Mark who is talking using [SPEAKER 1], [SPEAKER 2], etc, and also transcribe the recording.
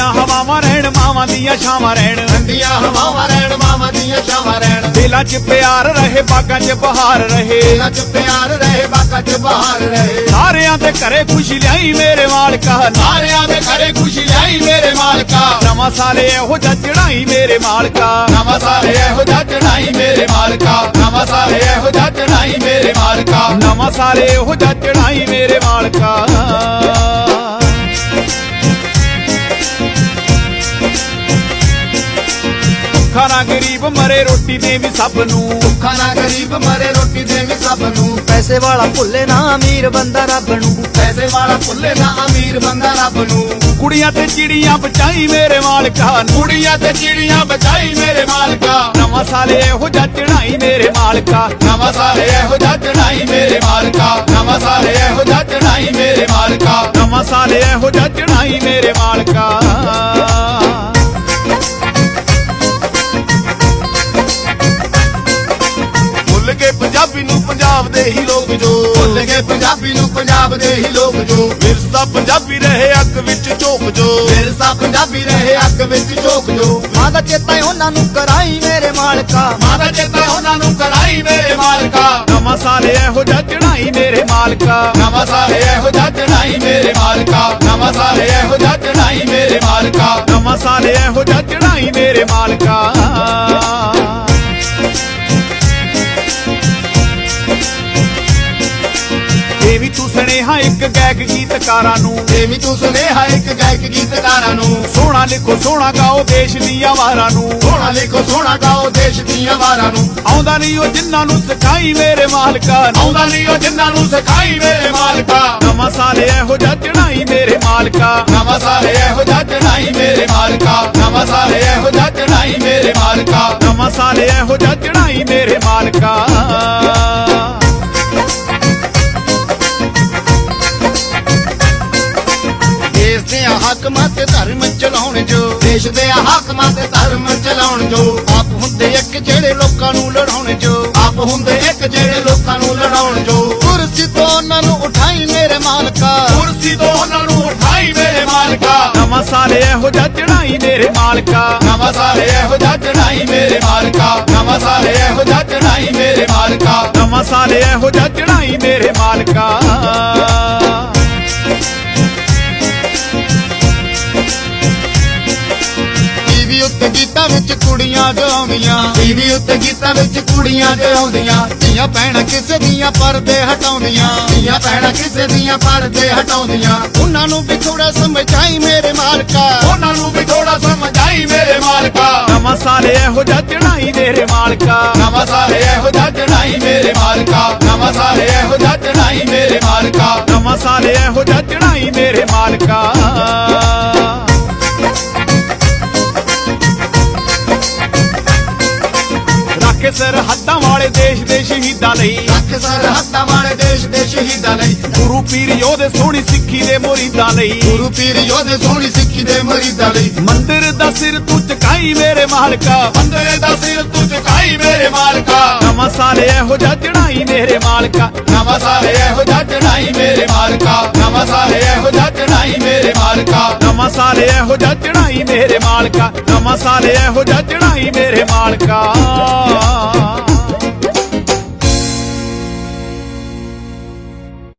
[SPEAKER 1] ਠੰਡੀਆਂ ਹਵਾਵਾਂ ਰਹਿਣ ਮਾਵਾਂ ਦੀਆਂ ਛਾਵਾਂ ਰਹਿਣ।
[SPEAKER 2] ਠੰਡੀਆਂ ਹਵਾਵਾਂ ਰਹਿਣ ਮਾਵਾਂ ਦੀਆਂ ਛਾਵਾਂ ਰਹਿਣ।
[SPEAKER 1] ਦਿਲਾਂ 'ਚ ਪਿਆਰ ਰਹੇ ਬਾਗਾਂ 'ਚ ਬਹਾਰ ਰਹੇ।
[SPEAKER 2] ਦਿਲਾਂ 'ਚ ਪਿਆਰ ਰਹੇ ਬਾਕਾਂ 'ਚ ਬਹਾਰ ਰਹੇ।
[SPEAKER 1] ਸਾਰਿਆਂ ਦੇ ਘਰੇ ਖੁਸ਼ੀ ਲਿਆਈ ਮੇਰੇ ਮਾਲਕਾ।
[SPEAKER 2] ਸਾਰਿਆਂ ਦੇ ਘਰੇ ਖੁਸ਼ੀ ਲਿਆਈ ਮੇਰੇ ਮਾਲਕਾ।
[SPEAKER 1] ਨਵਾਂ ਸਾਲ ਇਹੋ ਜਿਹਾ ਚੜਾਈ ਮੇਰੇ ਮਾਲਕਾ।
[SPEAKER 2] ਨਵਾਂ ਸਾਲ ਇਹੋ ਜਿਹਾ ਚੜਾਈ ਮੇਰੇ ਮਾਲਕਾ। ਨਵਾਂ ਸਾਲ ਇਹੋ ਜਿਹਾ ਚੜਾਈ ਮੇਰੇ ਮਾਲਕਾ।
[SPEAKER 1] ਨਵਾਂ ਸਾਲ ਇਹੋ ਜਿਹਾ ਚੜਾਈ ਮੇਰੇ ਮਾਲਕਾ। ਖਾਣਾ ਗਰੀਬ ਮਰੇ ਰੋਟੀ ਦੇ ਵੀ ਸਭ ਨੂੰ।
[SPEAKER 2] ਖਾਣਾ ਗਰੀਬ ਮਰੇ ਰੋਟੀ ਦੇਵੀ ਸਭ ਨੂੰ।
[SPEAKER 3] ਪੈਸੇ ਵਾਲਾ ਭੁੱਲੇ ਨਾ ਅਮੀਰ ਬੰਦਾ ਰੱਬ ਨੂੰ।
[SPEAKER 2] ਪੈਸੇ ਵਾਲਾ ਭੁੱਲੇ ਨਾ ਅਮੀਰ ਬੰਦਾ ਰੱਬ ਨੂੰ।
[SPEAKER 1] ਕੁੜੀਆਂ ਤੇ ਚਿੜੀਆਂ ਬਚਾਈ ਮੇਰੇ ਮਾਲਕਾ
[SPEAKER 2] ਕੁੜੀਆਂ ਤੇ ਚਿੜੀਆਂ ਬਚਾਈ ਮੇਰੇ ਮਾਲਕਾ।
[SPEAKER 1] ਨਵਾਂ ਸਾਲ ਇਹੋ ਜਿਹਾ ਚੜਾਈ ਮੇਰੇ ਮਾਲਕਾ।
[SPEAKER 2] ਨਵਾਂ ਸਾਲ ਇਹੋ ਜਿਹਾ ਚੜਾਈ ਮੇਰੇ ਮਾਲਕਾ। ਨਵਾਂ ਸਾਲ ਇਹੋ ਜਿਹਾ ਚੜਾਈ ਮੇਰੇ ਮਾਲਕਾ।
[SPEAKER 1] ਨਵਾਂ ਸਾਲ ਇਹੋ ਜਿਹਾ
[SPEAKER 2] ਪੰਜਾਬ ਦੇ ਹੀ ਲੋਕ ਜੋ। ਭੁੱਲ ਗਏ ਪੰਜਾਬੀ ਨੂੰ ਪੰਜਾਬ ਦੇ ਹੀ ਲੋਕ ਜੋ।
[SPEAKER 1] ਵਿਰਸਾ ਪੰਜਾਬੀ ਰਹੇ ਅੱਗ ਵਿੱਚ ਝੋਕ ਜੋ।
[SPEAKER 2] ਵਿਰਸਾ ਪੰਜਾਬੀ ਰਹੇ ਅੱਗ ਵਿੱਚ ਝੋਕ ਜੋ।
[SPEAKER 3] ਮਾਂ ਦਾ ਚੇਤਾ ਉਹਨਾਂ ਨੂੰ ਕਰਾਈ ਮੇਰੇ ਮਾਲਕਾ।
[SPEAKER 2] ਮਾਤਾ ਚੇਤਾ ਉਹਨਾਂ ਨੂੰ ਕਰਾਈ ਮੇਰੇ ਮਾਲਕਾ।
[SPEAKER 1] ਨਵਾਂ ਸਾਲ ਇਹੋ ਜਿਹਾ ਚੜਾਈ ਮੇਰੇ ਮਾਲਕਾ।
[SPEAKER 2] ਨਵਾਂ ਸਾਲ ਇਹੋ ਜਿਹਾ ਚੜਾਈ ਮੇਰੇ ਮਾਲਕਾ। ਨਵਾਂ ਸਾਲ ਇਹੋ ਜਿਹਾ ਚੜਾਈ ਮੇਰੇ ਮਾਲਕਾ।
[SPEAKER 1] ਨਵਾਂ ਸਾਲ ਇਹੋ ਜਿਹਾ ਚੜਾਈ ਮੇਰੇ ਮਾਲਕਾ। ਸੁਨੇਹਾ ਇੱਕ ਗਾਇਕ ਗੀਤਕਾਰਾਂ ਨੂੰ।
[SPEAKER 2] ਇਹ ਵੀ ਤੂੰ ਸੁਨੇਹਾ ਇੱਕ ਗਾਇਕ ਗੀਤਕਾਰਾਂ ਨੂੰ।
[SPEAKER 1] ਸੋਹਣਾ ਲਿਖੋ ਸੋਹਣਾ ਗਾਓ ਦੇਸ਼ ਦੀਆਂ ਵਾਰਾਂ ਨੂੰ।
[SPEAKER 2] ਸੋਹਣਾ ਲਿਖੋ ਸੋਹਣਾ ਗਾਓ ਦੇਸ਼ ਦੀਆਂ ਵਾਰਾਂ ਨੂੰ।
[SPEAKER 1] ਆਉਂਦਾ ਨਹੀਂ ਉਹ ਜਿਨ੍ਹਾਂ ਨੂੰ ਸਿਖਾਈ ਮੇਰੇ ਮਾਲਕਾ
[SPEAKER 2] ਆਉਂਦਾ ਨਹੀਂ ਉਹ ਜਿਨ੍ਹਾਂ ਨੂੰ ਸਿਖਾਈ ਮੇਰੇ ਮਾਲਕਾ।
[SPEAKER 1] ਨਵਾਂ ਸਾਲ ਇਹੋ ਜਿਹਾ ਚੜਾਈ ਮੇਰੇ ਮਾਲਕਾ।
[SPEAKER 2] ਨਵਾਂ ਸਾਲ ਇਹੋ ਜਿਹਾ ਚੜਾਈ ਮੇਰੇ ਮਾਲਕਾ। ਨਵਾਂ ਸਾਲ ਇਹੋ ਜਿਹਾ ਚੜਾਈ ਮੇਰੇ ਮਾਲਕਾ।
[SPEAKER 1] ਨਵਾਂ ਸਾਲ ਇਹੋ ਜਿਹਾ ਚੜਾਈ ਮੇਰੇ ਮਾਲਕਾ।
[SPEAKER 2] ਹਾਕਮਾਂ ਤੇ ਧਰਮ ਚਲਾਉਣ ਜੋ। ਦੇਸ਼ ਦੇ ਹਾਕਮਾਂ ਤੇ ਧਰਮ ਚਲਾਉਣ ਜੋ। ਆਪ ਹੁੰਦੇ ਇੱਕ ਜਿਹੜੇ ਲੋਕਾਂ ਨੂੰ ਲੜਾਉਣ ਜੋ। ਆਪ ਹੁੰਦੇ ਇੱਕ ਜਿਹੜੇ ਲੋਕਾਂ ਨੂੰ ਲੜਾਉਣ ਜੋ। ਕੁਰਸੀ ਤੋਂ ਉਹਨਾਂ ਨੂੰ ਉਠਾਈ ਮੇਰੇ ਮਾਲਕਾ। ਕੁਰਸੀ ਤੋਂ ਉਹਨਾਂ ਨੂੰ ਉਠਾਈ ਮੇਰੇ ਮਾਲਕਾ।
[SPEAKER 1] ਨਵਾਂ ਸਾਲ ਇਹੋ ਜਿਹਾ ਚੜਾਈ ਮੇਰੇ ਮਾਲਕਾ।
[SPEAKER 2] ਨਵਾਂ ਸਾਲ ਇਹੋ ਜਿਹਾ ਚੜਾਈ ਮੇਰੇ ਮਾਲਕਾ। ਨਵਾਂ ਸਾਲ ਇਹੋ ਜਿਹਾ ਚੜਾਈ ਮੇਰੇ ਮਾਲਕਾ।
[SPEAKER 1] ਨਵਾਂ ਸਾਲ ਇਹੋ ਜਿਹਾ ਚੜਾਈ ਮੇਰੇ ਮਾਲਕਾ।
[SPEAKER 2] ਕੁੜੀਆਂ ਗਾਉਂਦੀਆਂ ਟੀਵੀ ਉੱਤੇ ਗੀਤਾਂ ਵਿੱਚ ਕੁੜੀਆਂ ਗਾਉਂਦੀਆਂ ਧੀਆਂ ਭੈਣਾਂ ਕਿਸੇ ਦੀਆਂ ਪਰਦੇ ਹਟਾਉਂਦੀਆਂ। ਧੀਆਂ ਭੈਣਾਂ ਕਿਸੇ ਦੀਆਂ ਪਰਦੇ ਹਟਾਉਂਦੀਆਂ। ਉਹਨਾਂ ਨੂੰ ਵੀ ਥੋੜਾ ਸਮਝਾਈ ਮੇਰੇ ਮਾਲਕਾ। ਉਹਨਾਂ ਨੂੰ ਵੀ ਥੋੜਾ ਸਮਝਾਈ ਮੇਰੇ ਮਾਲਕਾ।
[SPEAKER 1] ਨਵਾਂ ਸਾਲ ਇਹੋ ਜਿਹਾ ਚੜਾਈ ਮੇਰੇ ਮਾਲਕਾ।
[SPEAKER 2] ਨਵਾਂ ਸਾਲ ਇਹੋ ਜਿਹਾ ਚੜਾਈ ਮੇਰੇ ਮਾਲਕਾ। ਨਵਾਂ ਸਾਲ ਇਹੋ ਜਿਹਾ ਚੜਾਈ ਮੇਰੇ ਮਾਲਕਾ।
[SPEAKER 1] ਨਵਾਂ ਸਾਲ ਇਹੋ ਜਿਹਾ ਚੜਾਈ ਮੇਰੇ ਮਾਲਕਾ। ਰੱਖ ਸਰਹੱਦਾਂ ਵਾਲੇ ਦੇਸ਼ ਦੇ ਸ਼ਹੀਦਾਂ ਲਈ।
[SPEAKER 2] ਰੱਖ ਸਰਹੱਦਾਂ ਵਾਲੇ ਦੇਸ਼ ਦੇ ਸ਼ਹੀਦਾਂ ਲਈ।
[SPEAKER 1] ਗੁਰੂ ਪੀਰ ਯੋਧੇ ਸੋਹਣੀ ਸਿੱਖੀ ਦੇ ਮੁਰੀਦਾਂ ਲਈ।
[SPEAKER 2] ਗੁਰੂ ਪੀਰ ਯੋਧੇ ਸੋਹਣੀ ਸਿੱਖੀ ਦੇ ਮਰੀਦਾਂ ਲਈ।
[SPEAKER 1] ਮੰਦਿਰ ਦਾ ਸਿਰ ਤੂੰ ਚਕਾਈ ਮੇਰੇ ਮਾਲਕਾ।
[SPEAKER 2] ਬੰਦੇ ਦਾ ਸਿਰ ਤੂੰ ਝੁਕਾਈ ਮੇਰੇ ਮਾਲਕਾ।
[SPEAKER 1] ਨਵਾਂ ਸਾਲ ਇਹੋ ਜਿਹਾ ਚੜਾਈ ਮੇਰੇ ਮਾਲਕਾ।
[SPEAKER 2] ਨਵਾਂ ਸਾਲ ਇਹੋ ਜਿਹਾ ਚੜਾਈ ਮੇਰੇ ਮਾਲਕਾ। ਨਵਾਂ ਸਾਲ ਇਹੋ ਜਿਹਾ ਚੜਾਈ ਮੇਰੇ ਮਾਲਕਾ।
[SPEAKER 1] ਨਵਾਂ ਸਾਲ ਇਹੋ ਜਿਹਾ ਚੜਾਈ ਮੇਰੇ ਮਾਲਕਾ। ਨਵਾਂ ਸਾਲ ਇਹੋ ਜਿਹਾ ਚੜਾਈ ਮੇਰੇ ਮਾਲਕਾ।